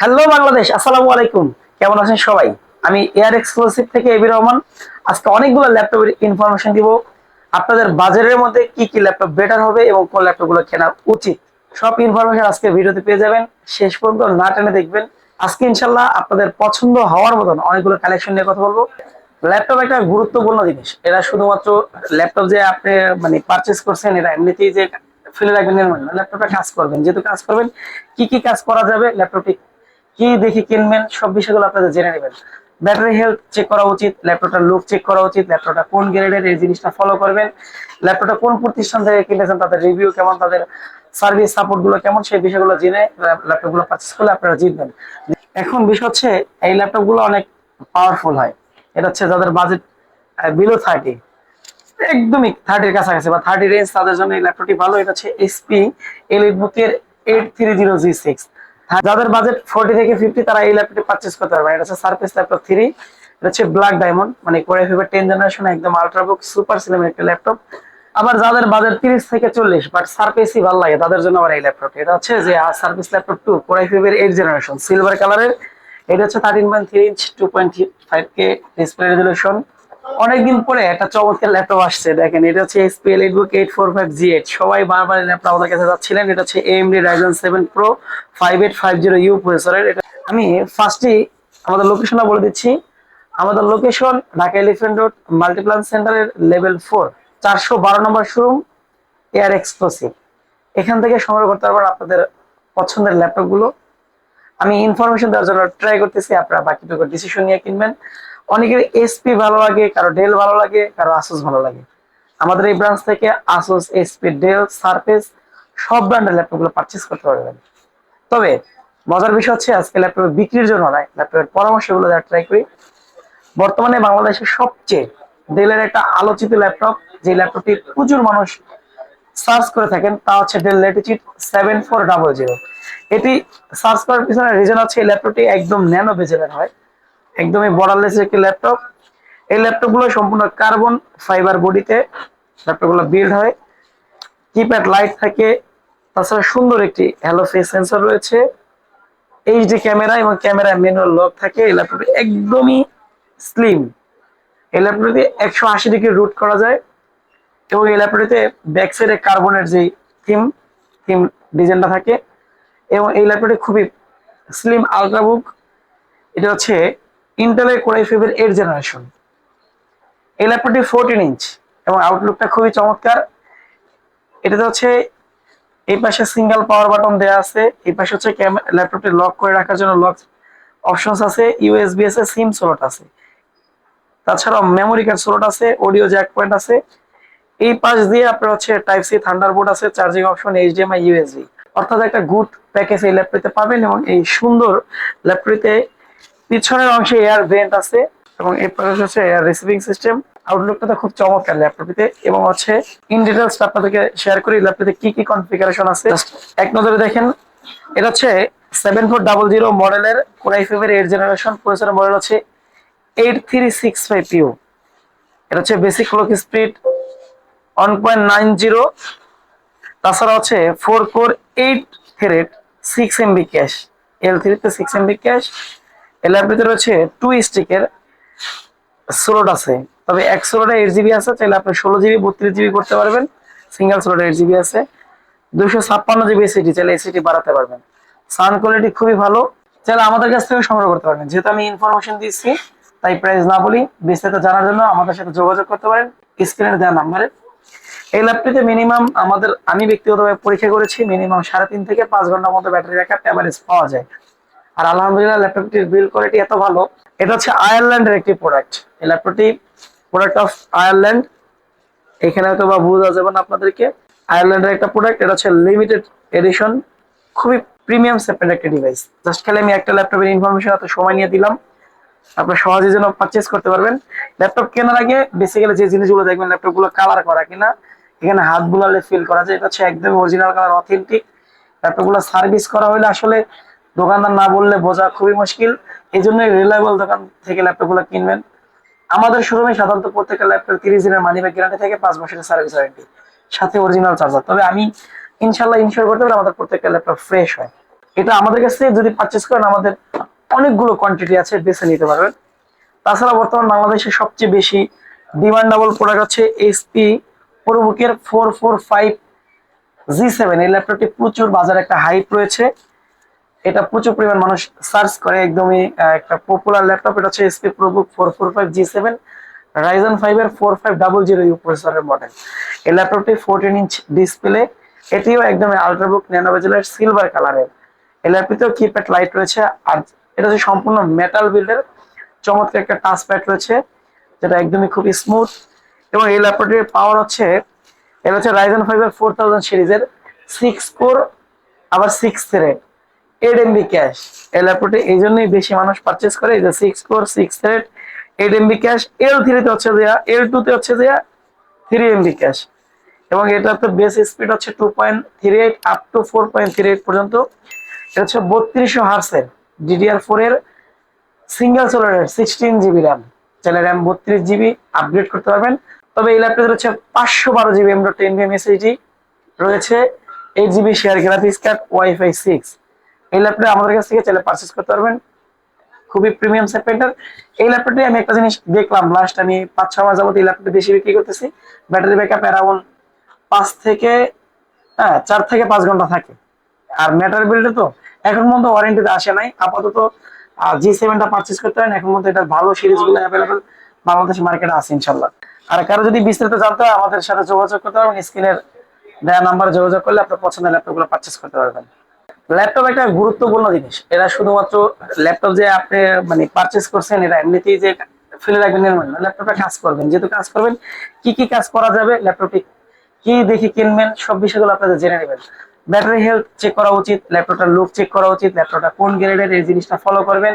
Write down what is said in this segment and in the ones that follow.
Hello Bangladesh, আসসালামু আলাইকুম। কেমন আছেন সবাই? আমি এয়ার এক্সক্লুসিভ থেকে এবি রহমান। আজকে অনেকগুলো ল্যাপটপের ইনফরমেশন দিব। আপনাদের বাজারের মধ্যে কি কি ল্যাপটপ বেটার হবে এবং কোন ল্যাপটপগুলো কেনা উচিত? সব ইনফরমেশন আজকে ভিডিওতে পেয়ে যাবেন। শেষ পর্যন্ত না টেনে দেখবেন। আজকে ইনশাল্লাহ আপনাদের পছন্দ হওয়ার মতন অনেকগুলো কালেকশন নিয়ে কথা বলব। ল্যাপটপ একটা গুরুত্বপূর্ণ জিনিস। এটা শুধুমাত্র ল্যাপটপ যে আপনি মানে পারচেস করছেন এটা এমনিতেই যে ফেলে রাখবেন ল্যাপটপটা কাজ করবেন। যেহেতু কাজ করবেন, কি কি কাজ করা যাবে ল্যাপটপটি কি দেখে কিনবেন, সব বিষয়গুলো আপনাদের জেনে নেবেন। ব্যাটারি হেলথ চেক করা উচিত ল্যাপটপটার লুক চেক করা উচিত, ল্যাপটপটা কোন গ্রেডের এই জিনিসটা ফলো করবেন। ল্যাপটপটা কোন প্রতিষ্ঠান থেকে কিনেছেন, তাদের রিভিউ কেমন, তাদের সার্ভিস সাপোর্টগুলো কেমন, সেই বিষয়গুলো জেনে ল্যাপটপগুলো পারচেস করলে আপনারা জিতবেন। এখন বিষয় হচ্ছে, এই ল্যাপটপগুলো অনেক পাওয়ারফুল হয়। এটা হচ্ছে যাদের বাজেট বিলো থার্টি একদমই থার্টির কাছাকাছি বা থার্টি রেঞ্জ তাদের জন্য এই ল্যাপটপটি ভালো। এটা হচ্ছে এসপি এলিট বুকের eight three zero G six যাদের বাজেট ফোর্টি থেকে ফিফটি তারা এই ল্যাপটপটি পারচেস করতে পারবে। এটা হচ্ছে সার্ফেস ল্যাপটপ থ্রি এটা হচ্ছে ব্ল্যাক ডায়মন্ড মানে কোরে ফিভার টেন জেনারেশন একদম আলট্রাবুক সুপার সিলেম একটা ল্যাপটপ আবার যাদের বাজেট তিরিশ থেকে চল্লিশ বাট সার্ফেসই ভালো লাগে, তাদের জন্য আবার এই ল্যাপটপ এটা হচ্ছে যে Surface Laptop two core i ফিভের eight generation silver কালারের এটা হচ্ছে thirteen point three inch two point five K display resolution অনেকদিন পরে একটা চমৎকার ল্যাপটপ আসছে, দেখেন, এটা হচ্ছে HP EliteBook eight four five G eight সবাই বারবার ল্যাপটপ আমাদের কাছে যাচ্ছিলেন, এটা হচ্ছে AMD Ryzen seven Pro five eight five zero U প্রসেসরের এটা আমি ফার্স্টেই আমাদের লোকেশনটা বলে দিচ্ছি। আমাদের location Dhaka Elephant Road Multiplan সেন্টারের লেভেল ফোর চারশো বারো নম্বর শোরুম এয়ার এক্সক্লুসিভ এখান থেকে সংগ্রহ করতে পারবেন আপনাদের পছন্দের ল্যাপটপগুলো। আমি ইনফরমেশন দেওয়ার জন্য ট্রাই করতেছি, আপনারা বাকিটুকু ডিসিশন নিয়ে কিনবেন। অনেকের এসপি ভালো লাগে, কারও ডেল ভালো লাগে, কারও আসুস ভালো লাগে। আমাদের এই ব্রাঞ্চ থেকে আসুস এসপি ডেল সারফেস সব ব্র্যান্ডের ল্যাপটপগুলো পারচেস করতে পারবেন। তবে মজার বিষয় হচ্ছে আজকে ল্যাপটপের বিক্রির জন্য নয় ল্যাপটপের পরামর্শগুলো দেওয়ার ট্রাই করি, বর্তমানে বাংলাদেশের সবচেয়ে ডেলের একটা আলোচিত ল্যাপটপ যে ল্যাপটপটি প্রচুর মানুষ সার্চ করে থাকেন, তা হচ্ছে Dell Latitude seven four double zero এটি সার্চ করার পিছনে রিজন হচ্ছে এই ল্যাপটপটি একদম ন্যানো বেজেলের হয়। একদমই বর্ডারলেস একটি ল্যাপটপ এই ল্যাপটপগুলো সম্পূর্ণ কার্বন ফাইবার বডিতে। ল্যাপটপগুলো বিল্ড হয়। কিপ্যাড লাইট থাকে। তাছাড়া সুন্দর একটি হ্যালো ফেস সেন্সর রয়েছে। এইচডি ক্যামেরা এবং ক্যামেরা ম্যানুয়াল লক থাকে। এই ল্যাপটপটি একদমই স্লিম এই ল্যাপটপটি একশো আশি ডিগ্রি রুট করা যায়। এবং এই ল্যাপটপটিতে ব্যাক সাইডে কার্বনের যে থিম থিম ডিজাইনটা থাকে। এবং এই ল্যাপটপটি খুবই স্লিম আলট্রাবুক এটা হচ্ছে ইন্টেলের কোরাই ফাইভের এইট জেনারেশন এই ল্যাপটপটি ফোরটিন ইঞ্চ এবং আউটলুকটা খুবই চমৎকার। এটাতে হচ্ছে এই পাশে সিঙ্গেল পাওয়ার বাটন দেওয়া আছে। এই পাশে হচ্ছে ল্যাপটপটি লক করে রাখার জন্য লক অপশনস আছে। ইউএসবি আছে সিম স্লট আছে। তাছাড়াও মেমোরি কার্ড স্লট আছে অডিও জ্যাক পয়েন্ট আছে। এই পাশ দিয়ে আপনার হচ্ছে টাইপ সি থান্ডারবোর্ড আছে চার্জিং অপশন এইচডিএমআই ইউএসবি অর্থাৎ একটা গুড প্যাকেজ এই ল্যাপটপে পাবেন এবং এই সুন্দর ল্যাপটপে পিছনের অংশে এয়ার ভেন্ট আছে এবং এই পাশে হচ্ছে এয়ার রিসিভিং সিস্টেম আউটলুকটা তো খুব চমৎকার ল্যাপটপটিতে এবং হচ্ছে ইন ডিটেলস আপনাদেরকে শেয়ার করি ল্যাপটপে কি কি কনফিগারেশন আছে। এক নজরে দেখেন, এটা হচ্ছে সেভেন ফোর ডাবল জিরো মডেলের ফাইভের এইট জেনারেশন প্রসেসর মডেল হচ্ছে eight three six five U এটা হচ্ছে basic clock speed one point nine zero তাছাড়া হচ্ছে four core eight thread six MB cache L থ্রিতে সিক্স এমবি ক্যাশ এলার ভিতরে হচ্ছে টু স্টিকের স্লোট আছে। তবে এক স্লোটে এইট জিবি আছে, চাইলে আপনি ষোলো জিবি বত্রিশ জিবি করতে পারবেন। সিঙ্গেল স্লোটে এইট জিবি আছে। দুশো ছাপ্পান্ন জিবি এসিটি চাইলে এসিটি বাড়াতে পারবেন। সাউন্ড কোয়ালিটি খুবই ভালো। চাইলে আমাদের কাছ থেকে সংগ্রহ করতে পারবেন। যেহেতু আমি ইনফরমেশন দিচ্ছি তাই প্রাইস না বলি, বিস্তারিত জানার জন্য আমাদের সাথে যোগাযোগ করতে পারেন। স্ক্রিনে দেওয়া নাম্বারে এই ল্যাপটপে মিনিমাম আমাদের, আমি ব্যক্তিগতভাবে পরীক্ষা করেছি মিনিমাম সাড়ে তিন থেকে পাঁচ ঘণ্টার মতো ব্যাটারি ব্যাকআপ অ্যাভারেজ পাওয়া যায়। আর আলহামদুলিল্লাহ ল্যাপটপটির বিল্ড কোয়ালিটি এত ভালো, এটা হচ্ছে আয়ারল্যান্ডের একটি প্রোডাক্ট এই ল্যাপটপটি প্রোডাক্ট অফ আয়ারল্যান্ড। এখানে হয়তো বা বোঝা যাবে না আপনাদেরকে। আয়ারল্যান্ডের একটা প্রোডাক্ট এটা হচ্ছে লিমিটেড এডিশন খুবই প্রিমিয়াম সেপারেট একটা ডিভাইস জাস্ট খালি আমি একটা ল্যাপটপের ইনফরমেশন এত সময় নিয়ে দিলাম। আপনারা সহজে যেন পারচেস করতে পারবেন। ল্যাপটপ কেনার আগে বেসিক্যালি যে জিনিসগুলো দেখবেন, ল্যাপটপগুলো কালার করা কিনা, এখানে হাত বুলালে ফিল করা যায়। এটা হচ্ছে একদম অরিজিনাল কালার অথেন্টিক ল্যাপটপগুলো সার্ভিস করা হলে আসলে দোকানদার না বললে বোঝা খুবই মুশকিল। এই জন্য রিলায়েবল দোকান থেকে ল্যাপটপগুলো কিনবেন। আমাদের শোরুমে সাধারণত প্রত্যেকটা ল্যাপটপ তিরিশ দিনের মানি ব্যাগ গ্যারান্টি থেকে, পাঁচ বছরের সার্ভিস ওয়ারেন্টি সাথে অরিজিনাল চার্জার তবে আমি ইনশাল্লাহ ইনশোর করতে পারি আমাদের প্রত্যেকটা ল্যাপটপ ফ্রেশ হয়। এটা আমাদের কাছ থেকে যদি পারচেস করেন, আমাদের অনেকগুলো কোয়ান্টিটি আছে, বেছে নিতে পারবেন। তাছাড়া বর্তমান বাংলাদেশে সবচেয়ে বেশি ডিমান্ডেবল প্রোডাক্ট হচ্ছে HP প্রোবুকের four four five G seven এই ল্যাপটপটি প্রচুর বাজারে একটা হাইপ রয়েছে। এটা প্রচুর পরিমাণ মানুষ সার্চ করে একদমই একটা পপুলার ল্যাপটপ এটা হচ্ছে HP ProBook four four five G seven Ryzen five এর four five double zero U প্রসেসরের মডেল এই ল্যাপটপটি ফোরটিন ইঞ্চ ডিসপ্লে এটিও একদম আলট্রাবুক ন্যানো বেজেলের সিলভার কালারের এই ল্যাপটপটিতেও কিপ্যাড লাইট রয়েছে, আর এটা হচ্ছে সম্পূর্ণ মেটাল বিল্ডের চমৎকার একটা টাচ প্যাড রয়েছে, যেটা একদমই খুবই স্মুথ এবং এই ল্যাপটপটির পাওয়ার হচ্ছে, এটা হচ্ছে রাইজন ফাইভ এর ফোর থাউজেন্ড সিরিজের সিক্স কোর আবার six thread eight MB cache এই ল্যাপটপটি এই জন্যই বেশি মানুষ পারচেস করে, এই যে six core six thread eight MB cache L থ্রিতে হচ্ছে দেয়া এল টুতে হচ্ছে দেয়া থ্রি এমবি ক্যাশ এবং এটা তো বেস স্পিড হচ্ছে two point three eight up to four point three eight পর্যন্ত। এটা হচ্ছে বত্রিশশো হার্সের ডিডিআর ফোর এর সিঙ্গেল সোলারের সিক্সটিন জিবি র্যাম চাইলে র্যাম বত্রিশ জিবি আপগ্রেড করতে পারবেন। তবে এই ল্যাপটপের হচ্ছে পাঁচশো বারো GB M ten BM SSD রয়েছে। Eight GB share graphics card Wi-Fi six এই ল্যাপটপ আমাদের কাছ থেকে চাইলে পারচেস করতে পারবেন। খুবই প্রিমিয়াম সেগমেন্টের এই ল্যাপটপটি আমি একটা জিনিস দেখলাম লাস্ট আমি পাঁচ ছ মাস যাবত এই ল্যাপটপটি বেশি বিক্রি করতেছি। ব্যাটারি ব্যাকআপ অ্যারাউন্ড পাঁচ থেকে হ্যাঁ চার থেকে পাঁচ ঘণ্টা থাকে। আর ম্যাটার বিল্ডে তো এখন পর্যন্ত ওয়ারেন্টিতে আসে নাই। আপাতত জি সেভেনটা পারচেস করতে পারেন। এখন পর্যন্ত এটার ভালো সিরিজগুলো অ্যাভেলেবল বাংলাদেশ মার্কেটে আছে ইনশাল্লাহ আর কারও যদি বিস্তারিত জানতে হয়, আমাদের সাথে যোগাযোগ করতে পারবেন। স্ক্রিনের দেওয়া নাম্বার যোগাযোগ করলে আপনার পছন্দের ল্যাপটপগুলো পারচেস করতে পারবেন। ল্যাপটপ একটা গুরুত্বপূর্ণ জিনিস। এটা শুধুমাত্র ল্যাপটপ যে আপনি মানে পারচেস করছেন এটা এমনিতেই যে ফেলে রাখবেন এর মানে ল্যাপটপটা কাজ করবেন। যেহেতু কাজ করবেন, কি কি কাজ করা যাবে ল্যাপটপটি কি দেখে কিনবেন, সব বিষয়গুলো আপনাদের জেনে নেবেন। ব্যাটারি হেলথ চেক করা উচিত ল্যাপটপটার লুক চেক করা উচিত ল্যাপটপটা কোন গ্রেডের এই জিনিসটা ফলো করবেন।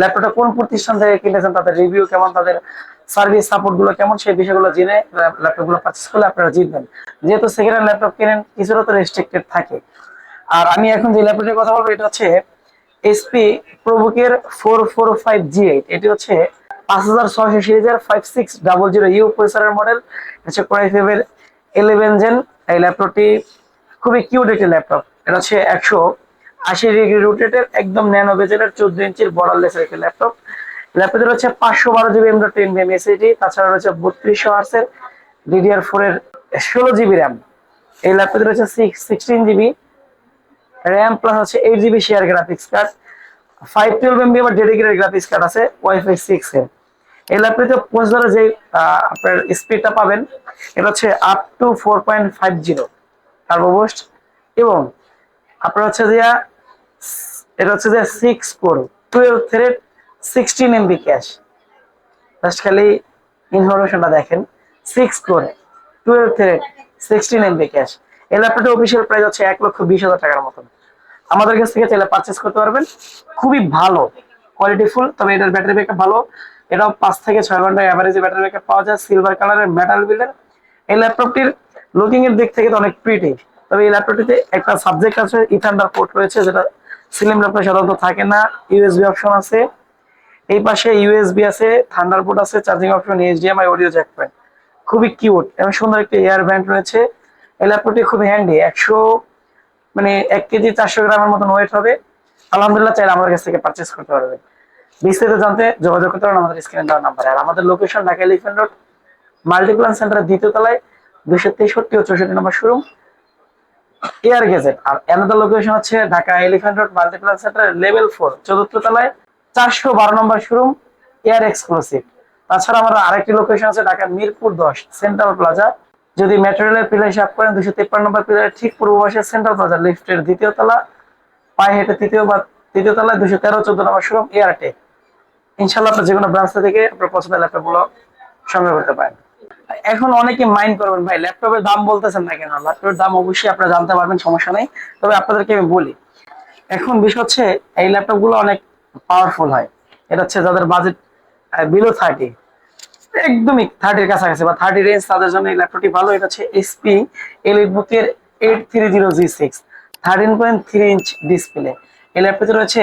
ল্যাপটপটা কোন প্রতিষ্ঠান থেকে কিনেছেন, তাদের রিভিউ কেমন, তাদের সার্ভিস সাপোর্টগুলো কেমন, সেই বিষয়গুলো জেনে ল্যাপটপগুলো পারচেস করলে আপনারা জিতবেন। যেহেতু সেকেন্ড হ্যান্ড ল্যাপটপ কিনেন, কিছুটা তো রেস্ট্রিক্টেড থাকে। আর আমি এখন যে ল্যাপটপের কথা বলব, এটা হচ্ছে HP প্রোবুকের four four five G eight এটি হচ্ছে পাঁচ হাজার ছয়শো সিরিজের five six double zero U প্রসেসরের মডেল হচ্ছে কোরাই ফাইভের ইলেভেন জেন এই ল্যাপটপটি খুবই কিউট একটি ল্যাপটপ এটা হচ্ছে একশো আশি ডিগ্রি রোটেটের একদম ন্যানো বেজেলের চোদ্দ ইঞ্চির বর্ডারলেসের একটি ল্যাপটপ ল্যাপটপের হচ্ছে পাঁচশো বারো GB M dot ten BM SSD তাছাড়া রয়েছে বত্রিশশো আর্সের ডিডিআর ফোর এর ষোলো জিবি র্যাম এই ল্যাপটপে রয়েছে six sixteen GB RAM plus হচ্ছে eight GB share graphics card five twelve MB আবার ডেডিকেটেড গ্রাফিক্স কার্ড আছে ওয়াইফাই সিক্স এর এই ল্যাপটপে প্রসেসরে যে আপনার স্পিডটা পাবেন, এটা হচ্ছে up to four point five zero এবং আপনার হচ্ছে যে, এটা হচ্ছে যে six core twelve thread sixteen MB cache just খালি ইনফরমেশনটা দেখেন six core twelve thread sixteen MB cache এই ল্যাপটপের অফিসিয়াল প্রাইস হচ্ছে এক লক্ষ বিশ হাজার টাকার মতন। আমাদের কাছ থেকে চাইলে পারচেস করতে পারবেন। খুবই ভালো কোয়ালিটি ফুল তবে এটার ব্যাটারি ব্যাকআপ ভালো। এটাও পাঁচ থেকে ছয় ঘণ্টা অ্যাভারেজে ব্যাটারি ব্যাকআপ পাওয়া যায় সিলভার কালারের মেটাল বিল্ডের এই ল্যাপটপটির লুকিং এর দিক থেকে তো অনেক প্রিটি তবে এই ল্যাপটপটিতে একটা সাবজেক্ট আছে ইথান্ডার পোর্ট রয়েছে, যেটা সিলিম ল্যাপটপ সাধারণত থাকে না ইউএসবি অপশন আছে। এই পাশে ইউএসবি আছে থান্ডার থান্ডারবোর্ড আছে charging option HDMI audio jack point খুবই কিউট এবং সুন্দর একটি এয়ার ব্যান্ড রয়েছে। এই ল্যাপটপটি খুবই হ্যান্ডি একশো মানে এক কেজি চারশো গ্রামের মতন ওয়েট হবে। আলহামদুলিল্লাহ, চাইলে আমাদের কাছ থেকে পারচেস করতে পারবে। বিস্তারিত জানতে যোগাযোগ করতে পারেন আমাদের স্ক্রিনে দেওয়ার নাম্বারে আর আমাদের location Dhaka Elephant Road Multiplan সেন্টারের দ্বিতীয় তলায় দুশো তেষট্টি ও চৌষট্টি নম্বর শোরুম এয়ার গেজেট আর অ্যানাদার লোকেশন হচ্ছে Dhaka Elephant Road Multiplan Centre level four চতুর্থ তলায়, চারশো বারো নম্বর শোরুম এয়ার এক্সক্লুসিভ তাছাড়া আমার আরেকটি লোকেশন আছে ঢাকা মিরপুর দশ সেন্ট্রাল প্লাজা যদি ম্যাটেরিয়ালের পিলার হিসাব করেন দুশো তিপ্পান্ন নম্বর পিলার ঠিক পূর্ব পাশে সেন্ট্রাল প্লাজা লিফটের দ্বিতীয় তলা, পায়ে হেঁটে তৃতীয় বা তৃতীয় তলায় দুশো তেরো, চোদ্দ নম্বর শোরুম এয়ারটেক ইনশাল্লাহ আপনার যে কোনো ব্রাঞ্চ থেকে আপনার পছন্দের ল্যাপটপগুলো সংগ্রহ করতে পারেন। এখন অনেকে মাইন্ড করবেন, ভাই ল্যাপটপের দাম বলতেছেন না কেন? ল্যাপটপের দাম অবশ্যই আপনারা জানতে পারবেন, সমস্যা নেই। তবে আপনাদেরকে আমি বলি, এখন বিষয় হচ্ছে এই ল্যাপটপগুলো অনেক পাওয়ারফুল হয়। এটা হচ্ছে যাদের বাজেট বিলো থার্টি একদমই থার্টির কাছাকাছি বা থার্টি রেঞ্জ তাদের জন্য এই ল্যাপটপটি ভালো। এটা হচ্ছে এসপি এলিট বুকের eight three zero G six thirteen point three inch display এই ল্যাপটপে রয়েছে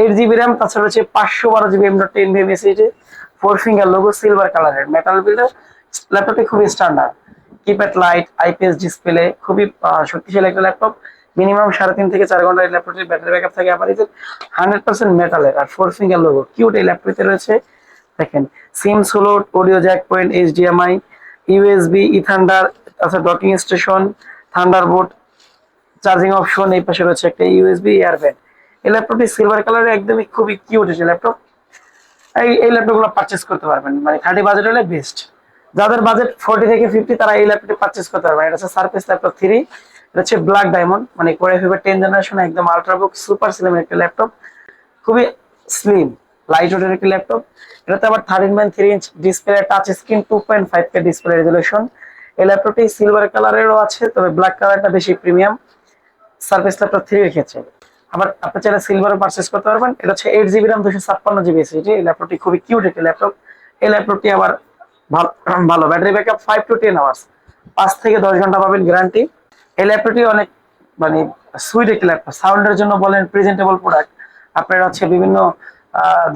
এইট জিবি র্যাম তাছাড়া রয়েছে পাঁচশো বারো GB M ten VM SSD four finger logo silver কালারের মেটাল বিল্ডার ল্যাপটপটি খুবই standard keypad light IPS display খুবই শক্তিশালী একটা ল্যাপটপ মিনিমাম সাড়ে তিন থেকে চার ঘণ্টা এই ল্যাপটপটির ব্যাটারি ব্যাকআপ থাকে আবার হান্ড্রেড পার্সেন্ট মেটালের আর ফোর ফিঙ্গার লোগো কিউট এই ল্যাপটপটিতে রয়েছে দেখেন, SIM slot audio jack point HDMI USB ইথান্ডার তাছাড়া docking station Thunderbolt charging option এই পাশে রয়েছে একটা ইউএসবি এয়ারব্যাগ এই ল্যাপটপটি সিলভার কালারে একদমই খুবই কিউট হয়েছে ল্যাপটপ এই এই ল্যাপটপগুলো পারচেস করতে পারবেন মানে থার্টি বাজেট হলে বেস্ট যাদের বাজেট ফোর্টি থেকে ফিফটি তারা এই ল্যাপটপটি পারচেস করতে পারবেন। এটা হচ্ছে সার্ফেস ল্যাপটপ থ্রি এটা হচ্ছে ব্ল্যাক ডায়মন্ড মানে কোরে ফিভার টেন জেনারেশন একদম আলট্রাবুক সুপার স্লিম একটা ল্যাপটপ খুবই স্লিম লাইট ওয়েটের একটি ল্যাপটপ এটাতে আবার thirteen point three inch display touch screen two point five K display এই ল্যাপটপটি সিলভার কালারেরও আছে, তবে ব্ল্যাক কালারটা বেশি প্রিমিয়াম সার্ফেস ল্যাপটপ থ্রি রেখেছে আবার আপনি চাইলে সিলভারও পারচেস করতে পারবেন। এটা হচ্ছে এইট জিবি দুশো ছাপ্পান্ন জিবি এই ল্যাপটপটি খুবই কিউট একটি ল্যাপটপ এই ল্যাপটপটি আবার ভালো battery backup five to ten hours পাঁচ থেকে দশ ঘণ্টা পাবেন গ্যারান্টি এই ল্যাপটপটি অনেক মানে সুইট একটি ল্যাপটপ সাউন্ডের জন্য বলেন প্রেজেন্টেবল প্রোডাক্ট আপনার হচ্ছে বিভিন্ন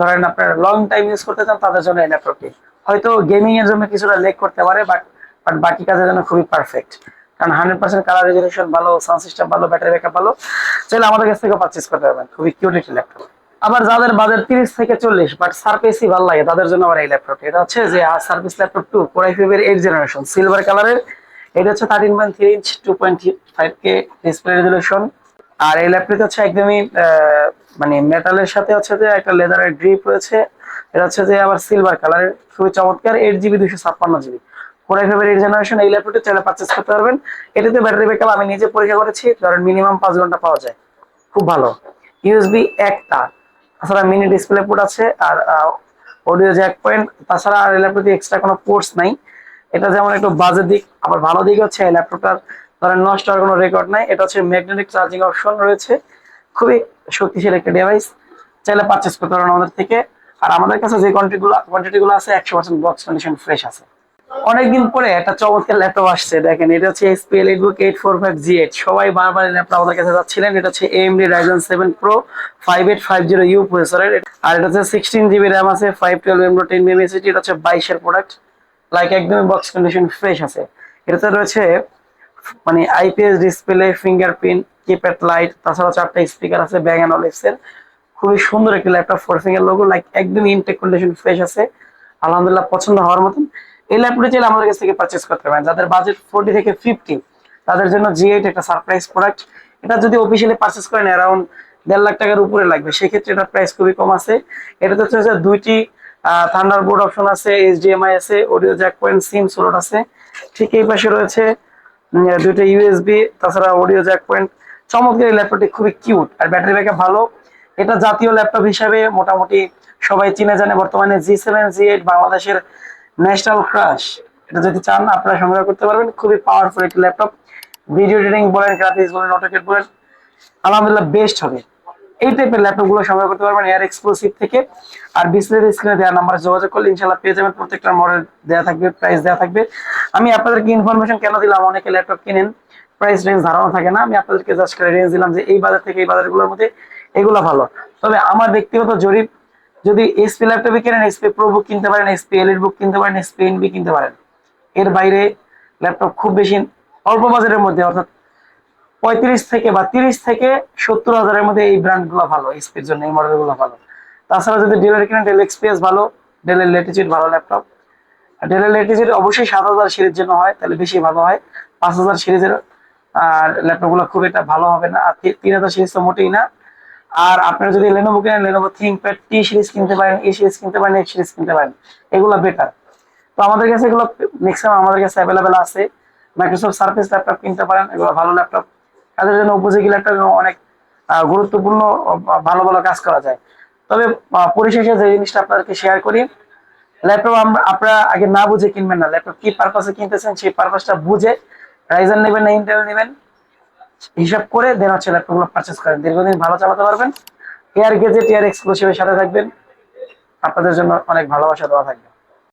ধরেন আপনার লং টাইম ইউজ করতে চান, তাদের জন্য এই ল্যাপটপটি হয়তো গেমিং এর জন্য কিছুটা লেগ করতে পারে বাট বাট বাকি কাজের জন্য খুবই পারফেক্ট কারণ হান্ড্রেড পার্সেন্ট কালার রেজলিউশন ভালো সাউন্ড সিস্টেম ভালো ব্যাটারি ব্যাকআপ ভালো, চাইলে আমাদের কাছ থেকে পারচেস করতে পারবেন। খুবই কিউট একটি ল্যাপটপ আবার যাদের বাজার তিরিশ থেকে চল্লিশ বাট সার্ফেসই ভালো লাগে, তাদের জন্য আবার এই ল্যাপটপ এটা হচ্ছে যে Surface Laptop two core i ফিভের eight generation silver কালারের এটা হচ্ছে thirteen point three inch two point five K display resolution আর এই ল্যাপটপ হচ্ছে একদমই মানে মেটালের সাথে হচ্ছে যে একটা লেদারের গ্রিপ রয়েছে। এটা হচ্ছে যে আবার সিলভার কালারের খুবই চমৎকার। এইট জিবি দুশো ছাপ্পান্ন জিবি কোরাই ফাইভের জেনারেশন এই ল্যাপটপটি চাইলে পারচেস করতে পারবেন। এটাতে ব্যাটারি ব্যাকআপ আমি নিজে পরীক্ষা করেছি ধরেন মিনিমাম পাঁচ ঘণ্টা পাওয়া যায়। খুব ভালো। ইউএসবি একটা। তাছাড়া মিনি ডিসপ্লে পোর্ট আছে, আর অডিও জ্যাক পয়েন্ট তাছাড়া আর এই ল্যাপটপে এক্সট্রা কোনো পোর্টস নাই। এটা যেমন একটু বাজে দিক, আবার ভালো দিক হচ্ছে এই ল্যাপটপটার ধরেন নষ্ট হওয়ার কোনো রেকর্ড নাই। এটা হচ্ছে ম্যাগনেটিক চার্জিং অপশন রয়েছে। খুবই শক্তিশালী একটা ডিভাইস চাইলে পারচেস করতে পারেন আমাদের থেকে। আর আমাদের কাছে যে কোয়ান্টিটিগুলো কোয়ান্টিটিগুলো আছে, একশো পার্সেন্ট বক্স কন্ডিশন ফ্রেশ আছে। অনেকদিন পরে একটা চমৎকার ল্যাপটপ আসছে, দেখেন, এটা হচ্ছে HP EliteBook eight four five G eight সবাই বারবার ল্যাপটপ আমাদের কাছে যাচ্ছিলেন। এটা হচ্ছে AMD Ryzen seven Pro five eight five zero U প্রসেসরের আর এটা হচ্ছে সিক্সটিন জিবি র্যাম আছে ফাইভ টুয়েলভ এমরো টেন বিএম এসিটি এটা হচ্ছে বাইশের প্রোডাক্ট লাইক একদমই বক্স কন্ডিশন ফ্রেশ আছে। এটাতে রয়েছে মানে IPS display fingerprint keypad light তাছাড়া চারটা স্পিকার আছে ব্যাং অ্যান্ড অলিভসের খুবই সুন্দর একটি laptop four finger logo like একদম ইনটেক কন্ডিশন ফ্রেশ আছে। আলহামদুলিল্লাহ পছন্দ হওয়ার মতন। এই ল্যাপটপটি চাইলে আমাদের কাছ থেকে পারচেস করতে পারেন। যাদের বাজেট ফোর্টি থেকে ফিফটি তাদের জন্য জি এইট একটা সারপ্রাইজ প্রোডাক্ট এটা যদি অফিসিয়ালি পারচেস করেন অ্যারাউন্ড দেড় লাখ টাকার উপরে লাগবে। সেক্ষেত্রে এটার প্রাইস খুবই কম আছে। এটাতে হচ্ছে দুইটি থান্ডার বোর্ড অপশন আছে এইচডিএমআই আছে audio jack point SIM slot আছে। ঠিক এই পাশে রয়েছে দুইটা ইউএসবি তাছাড়া অডিও জ্যাক পয়েন্ট চমৎকার এই ল্যাপটপটি খুবই কিউট আর ব্যাটারি ব্যাকআপ ভালো। এটা জাতীয় ল্যাপটপ হিসাবে মোটামুটি সবাই চিনে জানে, বর্তমানে জি সেভেন জি এইট বাংলাদেশের ন্যাশনাল ক্রাশ এটা যদি চান, আপনারা সংগ্রহ করতে পারবেন। খুবই পাওয়ারফুল একটি ল্যাপটপ ভিডিও এডিটিং বলেন গ্রাফিক্স বলেন অটোকেট বলেন, আলহামদুলিল্লাহ বেস্ট হবে। এই টাইপের ল্যাপটপগুলো সংগ্রহ করতে পারবেন এয়ার এক্সক্লুসিভ থেকে। আর ডিসপ্লে স্ক্রিনে দেওয়া নাম্বারে যোগাযোগ করলে ইনশাল্লাহ পেয়ে যাবেন। প্রত্যেকটা মডেল দেওয়া থাকবে প্রাইস দেওয়া থাকবে। আমি আপনাদেরকে ইনফরমেশন কেন দিলাম? অনেকে ল্যাপটপ কিনেন প্রাইস রেঞ্জ ধারণা থাকে না। আমি আপনাদেরকে জাস্ট করে রেঞ্জ দিলাম যে এই বাজার থেকে এই বাজারগুলোর মধ্যে এগুলো ভালো। তবে আমার ব্যক্তিগত জরিপ, যদি এসপি ল্যাপটপে কিনেন এসপি প্রো বুক কিনতে পারেন এসপি এলিট বুক কিনতে পারেন এসপি এনবি কিনতে পারেন। এর বাইরে ল্যাপটপ খুব বেশি অল্প বাজারের মধ্যে, অর্থাৎ পঁয়ত্রিশ থেকে বা তিরিশ থেকে সত্তর হাজারের মধ্যে এই ব্র্যান্ডগুলো ভালো এসপির জন্য, এই মডেলগুলো ভালো। তাছাড়া যদি ডেলের কিনেন ডেল এক্সপিএস ভালো ডেলের লেটিচিউড ভালো ল্যাপটপ ডেলের লেটিচিউড অবশ্যই সাত হাজার সিরিজ জন্য হয়, তাহলে বেশি ভালো হয়, পাঁচ হাজার সিরিজের। আর ল্যাপটপগুলো খুব একটা ভালো হবে না, আর তিন হাজার সিরিজ তো মোটেই না। আর আপনারা যদি লেনোভো কেনেন লেনোভো থিঙ্কপ্যাড টি সিরিজ কিনতে পারেন এই সিরিজ কিনতে পারেন এক্স সিরিজ কিনতে পারেন, এগুলো বেটার তো আমাদের কাছে এগুলো ম্যাক্সিমাম আমাদের কাছে অ্যাভেলেবেল আছে। মাইক্রোসফট সার্ফেস ল্যাপটপ কিনতে পারেন, এগুলো ভালো ল্যাপটপ তাদের জন্য উপযোগী ল্যাপটপ এবং অনেক গুরুত্বপূর্ণ ভালো ভালো কাজ করা যায়। তবে পরিশেষে যে জিনিসটা আপনাদেরকে শেয়ার করি ল্যাপটপ আপনারা আগে না বুঝে কিনবেন না। ল্যাপটপ কি পারপাসে কিনতেছেন, সেই পারপাসটা বুঝে রাইজেন নেবেন না ইন্টেল নেবেন, হিসাব করে দেন হচ্ছে ল্যাপটপগুলো পারচেস করেন। দীর্ঘদিন ভালো চালাতে পারবেন। এয়ার গেজেট এয়ার এক্সক্লুসিভের সাথে থাকবেন। আপনাদের জন্য অনেক ভালোবাসা দেওয়া থাকবে।